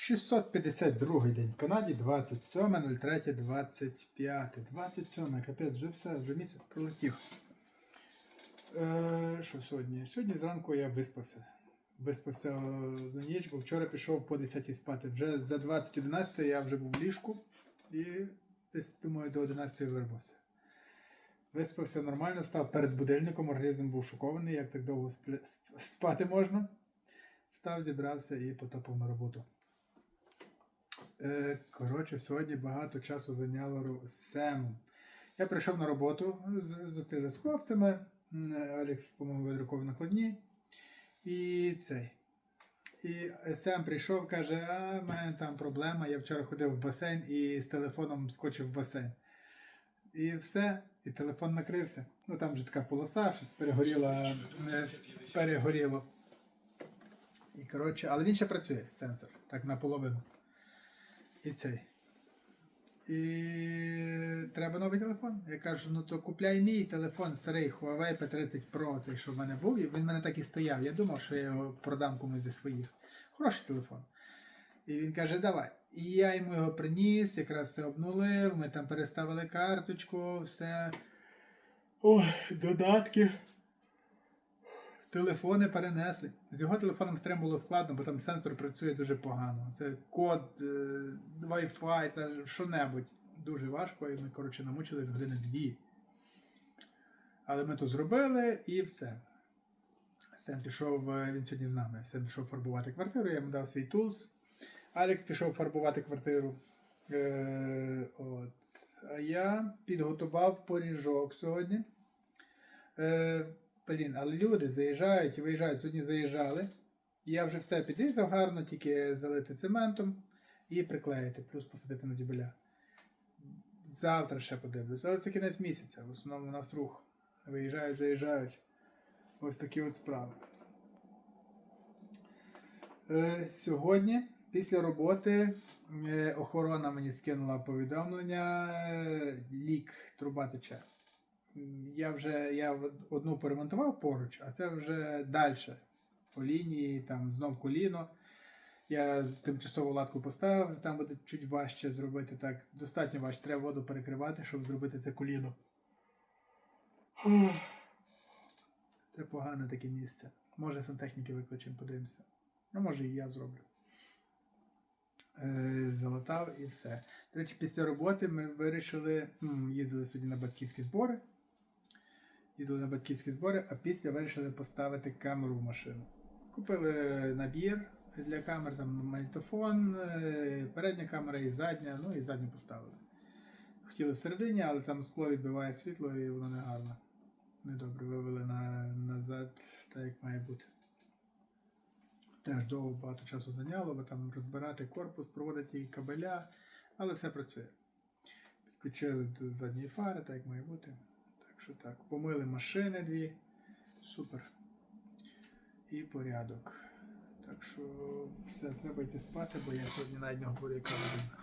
652 день в Канаді, 27.03.25. 27, капець, вже все, вже місяць пролетів. Е, що сьогодні? Сьогодні зранку я виспався. Виспався на ніч, бо вчора пішов по 10 спати. Вже за 20.11 я вже був в ліжку і десь, думаю, до 11 виробився. Виспався нормально, став перед будильником, організм був шокований, як так довго спати можна. Встав, зібрався і потопав на роботу. Е, коротше, сьогодні багато часу зайняло Семом. Я прийшов на роботу, з- зустрілися з хлопцями. Алекс, по-моєму, накладні. І цей. І Сем прийшов, каже: а в мене там проблема. Я вчора ходив в басейн і з телефоном скочив в басейн. І все, і телефон накрився. Ну там вже така полоса, щось перегоріла, е, перегоріло. І коротше, але він ще працює, сенсор, так наполовину. І цей. І треба новий телефон. Я кажу, ну то купляй мій телефон старий Huawei P30 Pro, цей, що в мене був, і він в мене так і стояв. Я думав, що я його продам комусь зі своїх. Хороший телефон. І він каже, давай. І я йому його приніс, якраз все обнулив, ми там переставили карточку, все. Ой, додатки. Телефони перенесли. З його телефоном старим було складно, бо там сенсор працює дуже погано. Це код, е, Wi-Fi та що-небудь. Дуже важко, і ми, коротше, намучились години дві. Але ми то зробили і все. Сем пішов, е, він сьогодні з нами. Сем пішов фарбувати квартиру, я йому дав свій тулс. Алекс пішов фарбувати квартиру. Е, от. А я підготував поріжок сьогодні. Е, блін, але люди заїжджають і виїжджають. Сьогодні заїжджали. Я вже все підрізав гарно, тільки залити цементом і приклеїти, плюс посадити на дюбеля. Завтра ще подивлюсь. Але це кінець місяця. В основному у нас рух. Виїжджають, заїжджають. Ось такі от справи. Е, сьогодні, після роботи, е, охорона мені скинула повідомлення. е, Лік, труба тече. Я вже я одну поремонтував поруч, а це вже далі. По лінії, там знов коліно. Я тимчасову латку поставив, там буде чуть важче зробити так. Достатньо важче. Треба воду перекривати, щоб зробити це коліно. Це погане таке місце. Може сантехніки викличемо, подивимося. А може і я зроблю. Е, залатав і все. До речі, після роботи ми вирішили, їздили сьогодні на батьківські збори. Їздили на батьківські збори, а після вирішили поставити камеру в машину. Купили набір для камер, там магнітофон, е, передня камера і задня, ну і задню поставили. Хотіли всередині, але там скло відбиває світло і воно не гарно. Недобре вивели на, назад, так як має бути. Теж довго багато часу зайняло, бо там розбирати корпус, проводити кабеля, але все працює. Підключили до задньої фари, так як має бути. Що так. Помили машини дві. Супер. І порядок. Так що все, треба йти спати, бо я сьогодні навіть не говорю, яка година.